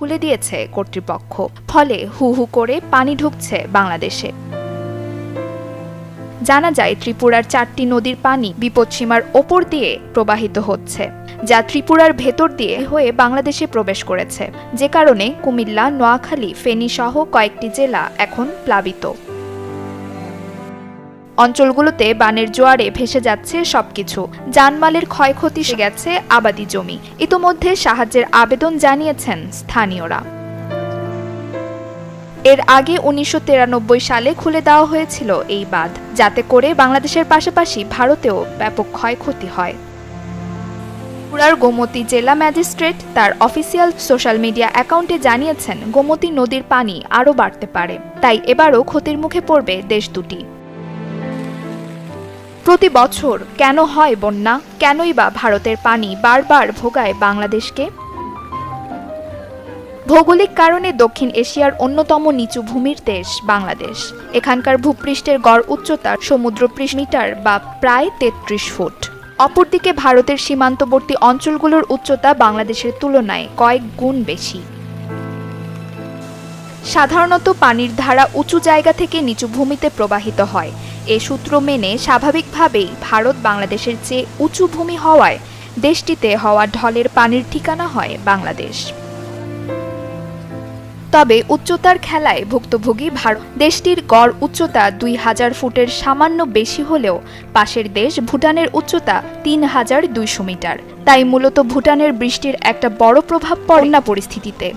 খুলে দিয়েছে কর্তৃপক্ষ। ফলে হু হু করে পানি ঢুকছে বাংলাদেশে। জানা যায়, ত্রিপুরার চারটি নদীর পানি বিপদসীমার ওপর দিয়ে প্রবাহিত হচ্ছে, যা ত্রিপুরার ভেতর দিয়ে হয়ে বাংলাদেশে প্রবেশ করেছে। যে কারণে কুমিল্লা, নোয়াখালী, ফেনী সহ কয়েকটি জেলা এখন প্লাবিত। অঞ্চলগুলোতে বানের জোয়ারে ভেসে যাচ্ছে সবকিছু। জানমালের ক্ষয়ক্ষতি গেছে আবাদি জমি। ইতোমধ্যে সাহায্যের আবেদন জানিয়েছেন স্থানীয়রা। এর আগে উনিশশো তিরানব্বই সালে খুলে দেওয়া হয়েছিল এই বাঁধ, যাতে করে বাংলাদেশের পাশাপাশি ভারতেও ব্যাপক ক্ষয়ক্ষতি হয়। ত্রিপুরার গোমতী জেলা ম্যাজিস্ট্রেট তার অফিসিয়াল সোশ্যাল মিডিয়া অ্যাকাউন্টে জানিয়েছেন, গোমতী নদীর পানি আরও বাড়তে পারে। তাই এবারও ক্ষতির মুখে পড়বে দেশ দুটি। প্রতি বছর কেন হয় বন্যা? কেনই বা ভারতের পানি বারবার ভোগায় বাংলাদেশকে? ভৌগোলিক কারণে দক্ষিণ এশিয়ার অন্যতম নিচু ভূমির দেশ বাংলাদেশ। এখানকার ভূপৃষ্ঠের গড় উচ্চতা সমুদ্র মিটার বা প্রায় তেত্রিশ ফুট। অপরদিকে ভারতের সীমান্তবর্তী অঞ্চলগুলোর উচ্চতা বাংলাদেশের তুলনায় কয়েক গুণ বেশি। সাধারণত পানির ধারা উঁচু জায়গা থেকে নিচু ভূমিতে প্রবাহিত হয়। এ সূত্র মেনে স্বাভাবিকভাবেই ভারত বাংলাদেশের চেয়ে উঁচু ভূমি হওয়ায় দেশটিতে হওয়া ঢলের পানির ঠিকানা হয় বাংলাদেশ। তবে উচ্চতার খেলায় ভুক্তভোগী ভারত দেশটির গড় উচ্চতা দুই হাজার ফুটের সামান্য বেশি হলেও পাশের দেশ ভুটানের উচ্চতা তিন হাজার দুইশো মিটার। তাই মূলত ভুটানের বৃষ্টির একটা বড় প্রভাব পড়ে না পরিস্থিতিতে।